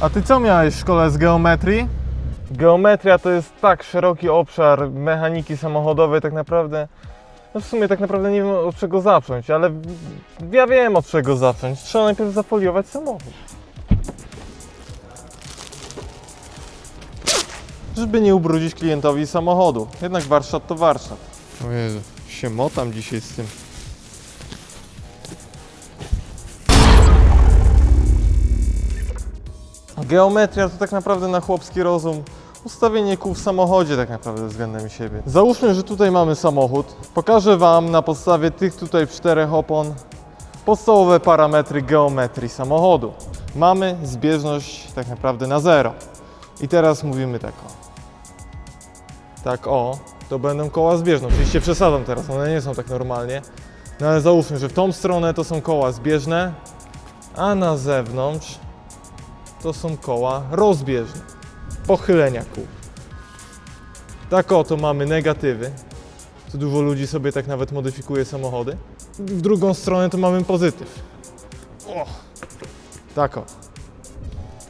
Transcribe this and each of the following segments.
A ty co miałeś w szkole z geometrii? Geometria to jest tak szeroki obszar mechaniki samochodowej, tak naprawdę. No w sumie tak naprawdę nie wiem od czego zacząć, ale ja wiem od czego zacząć. Trzeba najpierw zafoliować samochód. Żeby nie ubrudzić klientowi samochodu. Jednak warsztat to warsztat. O Jezu, się motam dzisiaj z tym. Geometria to tak naprawdę na chłopski rozum. Ustawienie kół w samochodzie tak naprawdę względem siebie. Załóżmy, że tutaj mamy samochód. Pokażę Wam na podstawie tych tutaj czterech opon podstawowe parametry geometrii samochodu. Mamy zbieżność tak naprawdę na zero. I teraz mówimy tak o. Tak o, to będą koła zbieżne. Oczywiście przesadzam teraz, one nie są tak normalnie. No ale załóżmy, że w tą stronę to są koła zbieżne, a na zewnątrz to są koła rozbieżne, pochylenia kół. Tak oto mamy negatywy. Tu dużo ludzi sobie tak nawet modyfikuje samochody. W drugą stronę to mamy pozytyw. O, tak o.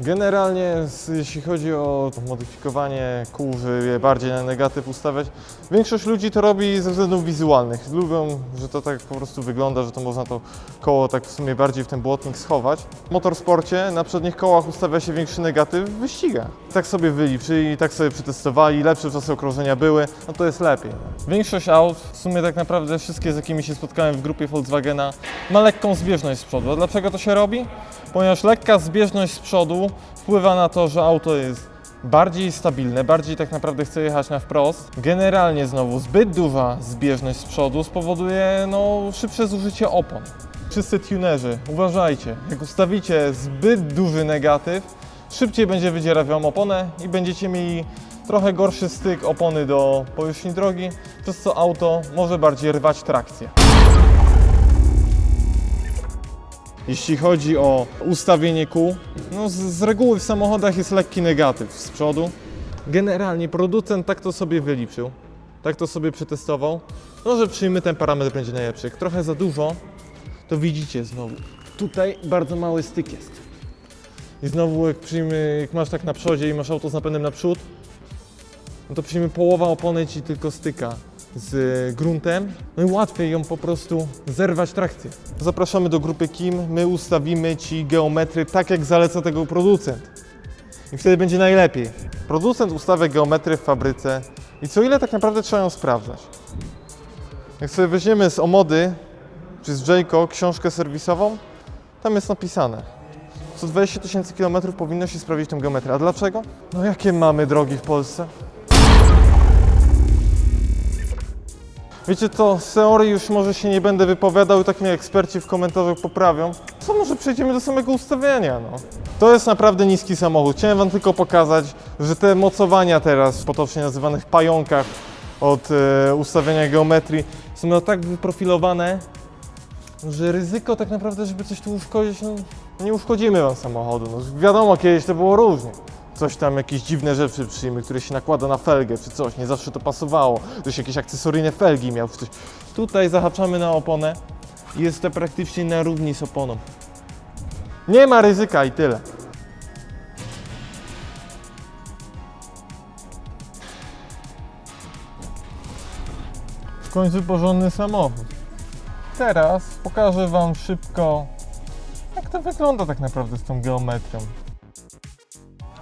Generalnie jeśli chodzi o modyfikowanie kół, żeby bardziej na negatyw ustawiać, większość ludzi to robi ze względów wizualnych. Lubią, że to tak po prostu wygląda, że to można to koło tak w sumie bardziej w ten błotnik schować. W motorsporcie na przednich kołach ustawia się większy negatyw w wyścigach. Tak sobie wyliczyli, tak sobie przetestowali, lepsze czasy okrążenia były, no to jest lepiej. Większość aut, w sumie tak naprawdę wszystkie z jakimi się spotkałem w grupie Volkswagena, ma lekką zbieżność z przodu. A dlaczego to się robi? Ponieważ lekka zbieżność z przodu wpływa na to, że auto jest bardziej stabilne, bardziej tak naprawdę chce jechać na wprost. Generalnie znowu zbyt duża zbieżność z przodu spowoduje no, szybsze zużycie opon. Wszyscy tunerzy, uważajcie, jak ustawicie zbyt duży negatyw, szybciej będzie wydzierać Wam oponę i będziecie mieli trochę gorszy styk opony do powierzchni drogi, przez co auto może bardziej rwać trakcję. Jeśli chodzi o ustawienie kół, no z, z reguły w samochodach jest lekki negatyw z przodu. Generalnie producent tak to sobie wyliczył, tak to sobie przetestował, no że przyjmy ten parametr będzie najlepszy. Jak trochę za dużo, to widzicie znowu, tutaj bardzo mały styk jest. I znowu jak przyjmy, jak masz tak na przodzie i masz auto z napędem na przód, no to przyjmy połowa opony ci tylko styka z gruntem, no i łatwiej ją po prostu zerwać trakcję. Zapraszamy do grupy Kim, my ustawimy Ci geometry tak jak zaleca tego producent. I wtedy będzie najlepiej. Producent ustawia geometry w fabryce i co ile tak naprawdę trzeba ją sprawdzać. Jak sobie weźmiemy z Omody czy z Jayco książkę serwisową, tam jest napisane, co 20 tysięcy kilometrów powinno się sprawdzić tę geometrię. A dlaczego? No jakie mamy drogi w Polsce? Wiecie co, z teorii już może się nie będę wypowiadał i tak mnie eksperci w komentarzach poprawią. Co może przejdziemy do samego ustawienia, no. To jest naprawdę niski samochód. Chciałem wam tylko pokazać, że te mocowania teraz, potocznie nazywanych pająkach od e, ustawienia geometrii, są na tak wyprofilowane, że ryzyko tak naprawdę, żeby coś tu uszkodzić, no nie uszkodzimy wam samochodu. No, wiadomo, kiedyś to było różnie. Coś tam, jakieś dziwne rzeczy przyjmy, które się nakłada na felgę czy coś, nie zawsze to pasowało. Ktoś jakieś akcesoryjne felgi miał coś. Tutaj zahaczamy na oponę i jest to praktycznie na równi z oponą. Nie ma ryzyka i tyle. W końcu porządny samochód. Teraz pokażę Wam szybko, jak to wygląda tak naprawdę z tą geometrią.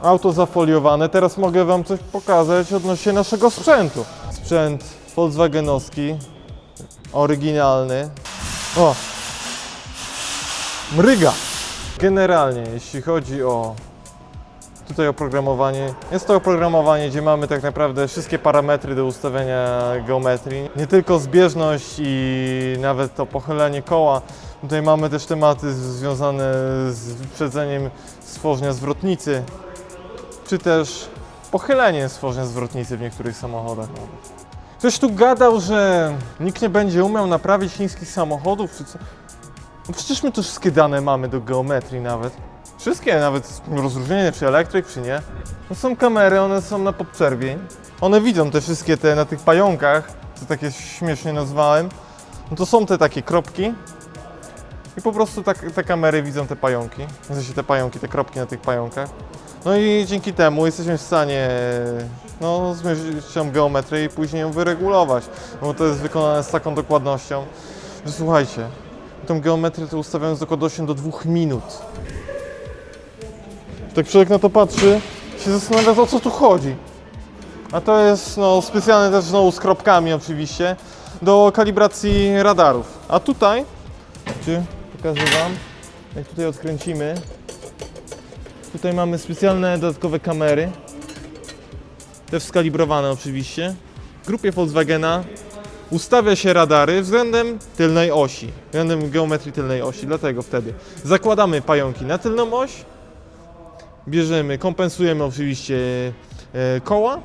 Auto zafoliowane. Teraz mogę Wam coś pokazać odnośnie naszego sprzętu. Sprzęt Volkswagenowski, oryginalny. O! Mryga! Generalnie, jeśli chodzi o tutaj oprogramowanie, jest to oprogramowanie, gdzie mamy tak naprawdę wszystkie parametry do ustawienia geometrii. Nie tylko zbieżność i nawet to pochylenie koła. Tutaj mamy też tematy związane z wyprzedzeniem stworzenia zwrotnicy, czy też pochylenie stworzenia zwrotnicy w niektórych samochodach. Ktoś tu gadał, że nikt nie będzie umiał naprawić chińskich samochodów, czy co? No przecież my tu wszystkie dane mamy do geometrii nawet. Wszystkie, nawet rozróżnienie czy elektryk, czy nie. No są kamery, one są na podczerwień. One widzą te wszystkie te na tych pająkach, co takie śmiesznie nazwałem. No to są te takie kropki. I po prostu tak, te kamery widzą te pająki, w sensie te pająki, te kropki na tych pająkach. No i dzięki temu jesteśmy w stanie no, zmierzyć tą geometrię i później ją wyregulować, bo to jest wykonane z taką dokładnością, że słuchajcie, tą geometrię to ustawiam z dokładnością do dwóch minut. Tak człowiek na to patrzy, się zastanawia o co tu chodzi. A to jest no, specjalne też znowu z kropkami oczywiście do kalibracji radarów. A tutaj, czy pokażę Wam, jak tutaj odkręcimy, tutaj mamy specjalne dodatkowe kamery, też skalibrowane oczywiście. W grupie Volkswagena ustawia się radary względem tylnej osi, względem geometrii tylnej osi, dlatego wtedy zakładamy pająki na tylną oś, bierzemy, kompensujemy oczywiście e, koła,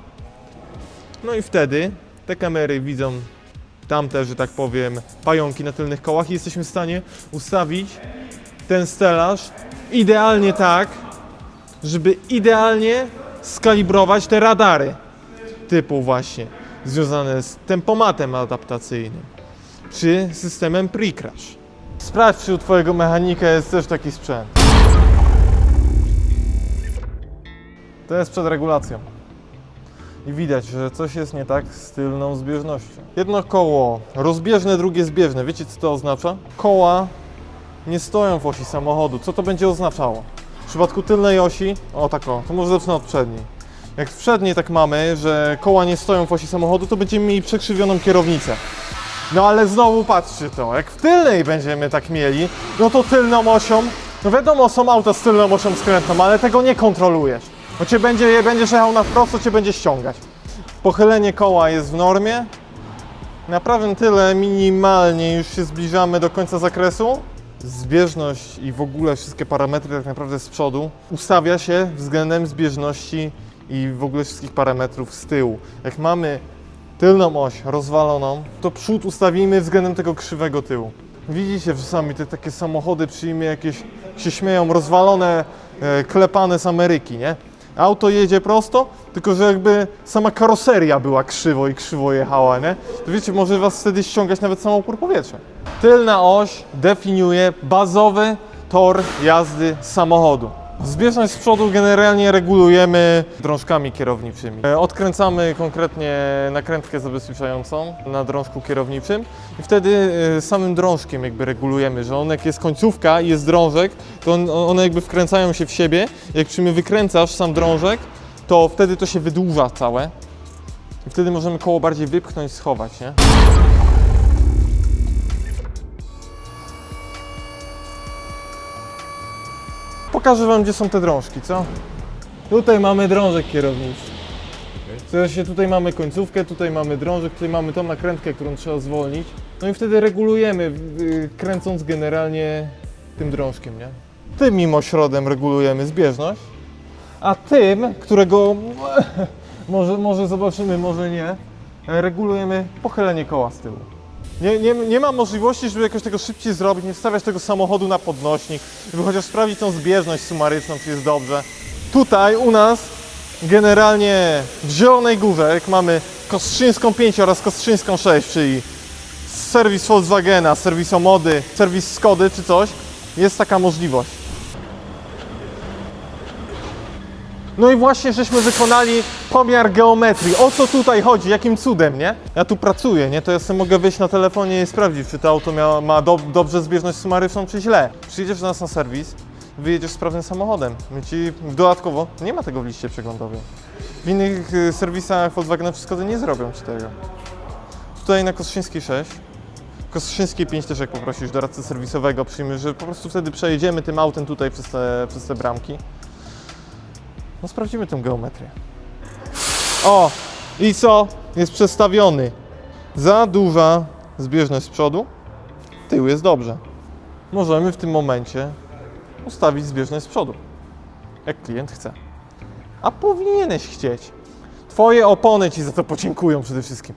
no i wtedy te kamery widzą tamte, że tak powiem, pająki na tylnych kołach i jesteśmy w stanie ustawić ten stelaż idealnie tak, żeby idealnie skalibrować te radary typu właśnie związane z tempomatem adaptacyjnym czy systemem pre-crash. Sprawdź, czy u Twojego mechanika jest też taki sprzęt. To jest przed regulacją. I widać, że coś jest nie tak z tylną zbieżnością. Jedno koło rozbieżne, drugie zbieżne. Wiecie co to oznacza? Koła nie stoją w osi samochodu. Co to będzie oznaczało? W przypadku tylnej osi, o tak o, to może zacznę od przedniej. Jak w przedniej tak mamy, że koła nie stoją w osi samochodu, to będziemy mieli przekrzywioną kierownicę. No ale znowu patrzcie to, jak w tylnej będziemy tak mieli, no to tylną osią, no wiadomo są auta z tylną osią skrętną, ale tego nie kontrolujesz. Bo cię będzie, będziesz jechał na wprost, to cię będzie ściągać. Pochylenie koła jest w normie. Na prawym tyle minimalnie już się zbliżamy do końca zakresu. Zbieżność i w ogóle wszystkie parametry tak naprawdę z przodu ustawia się względem zbieżności i w ogóle wszystkich parametrów z tyłu. Jak mamy tylną oś rozwaloną, to przód ustawimy względem tego krzywego tyłu. Widzicie czasami te takie samochody przyjmie jakieś, się śmieją, rozwalone, e, klepane z Ameryki, nie? Auto jedzie prosto, tylko że jakby sama karoseria była krzywo i krzywo jechała, nie? To wiecie, może was wtedy ściągać nawet sam opór powietrza. Tylna oś definiuje bazowy tor jazdy samochodu. Zbieżność z przodu generalnie regulujemy drążkami kierowniczymi. E, Odkręcamy konkretnie nakrętkę zabezpieczającą na drążku kierowniczym i wtedy e, samym drążkiem jakby regulujemy, że on jak jest końcówka i jest drążek, to on, one jakby wkręcają się w siebie. Jak przy wykręcasz sam drążek, to wtedy to się wydłuża całe i wtedy możemy koło bardziej wypchnąć, schować, nie? Pokażę Wam, gdzie są te drążki, co? Tutaj mamy drążek kierowniczy. W sensie tutaj mamy końcówkę, tutaj mamy drążek, tutaj mamy tą nakrętkę, którą trzeba zwolnić. No i wtedy regulujemy, kręcąc generalnie tym drążkiem, nie? Tym mimośrodem regulujemy zbieżność, a tym, którego może, może zobaczymy, może nie, regulujemy pochylenie koła z tyłu. Nie, nie, nie ma możliwości, żeby jakoś tego szybciej zrobić, nie wstawiać tego samochodu na podnośnik, żeby chociaż sprawdzić tą zbieżność sumaryczną, czy jest dobrze. Tutaj u nas generalnie w Zielonej Górze, jak mamy Kostrzyńską 5 oraz Kostrzyńską 6, czyli serwis Volkswagena, serwis Omody, serwis Skody czy coś, jest taka możliwość. No i właśnie żeśmy wykonali pomiar geometrii. O co tutaj chodzi? Jakim cudem, nie? Ja tu pracuję, nie? To ja sobie mogę wyjść na telefonie i sprawdzić, czy to auto mia, ma do, dobrze zbieżność sumaryczną, czy źle. Przyjedziesz do nas na serwis, wyjedziesz sprawnym samochodem. My ci dodatkowo, nie ma tego w liście przeglądowym. W innych y, serwisach Volkswagena to nie zrobią ci tego. Tutaj na Kostrzyńskiej 6, Kostrzyńskiej 5 też jak poprosisz doradcę serwisowego, przyjmiesz, że po prostu wtedy przejedziemy tym autem tutaj przez te, przez te bramki. No sprawdzimy tę geometrię. O! I co? Jest przestawiony. Za duża zbieżność z przodu, tył jest dobrze. Możemy w tym momencie ustawić zbieżność z przodu, jak klient chce. A powinieneś chcieć. Twoje opony ci za to podziękują przede wszystkim.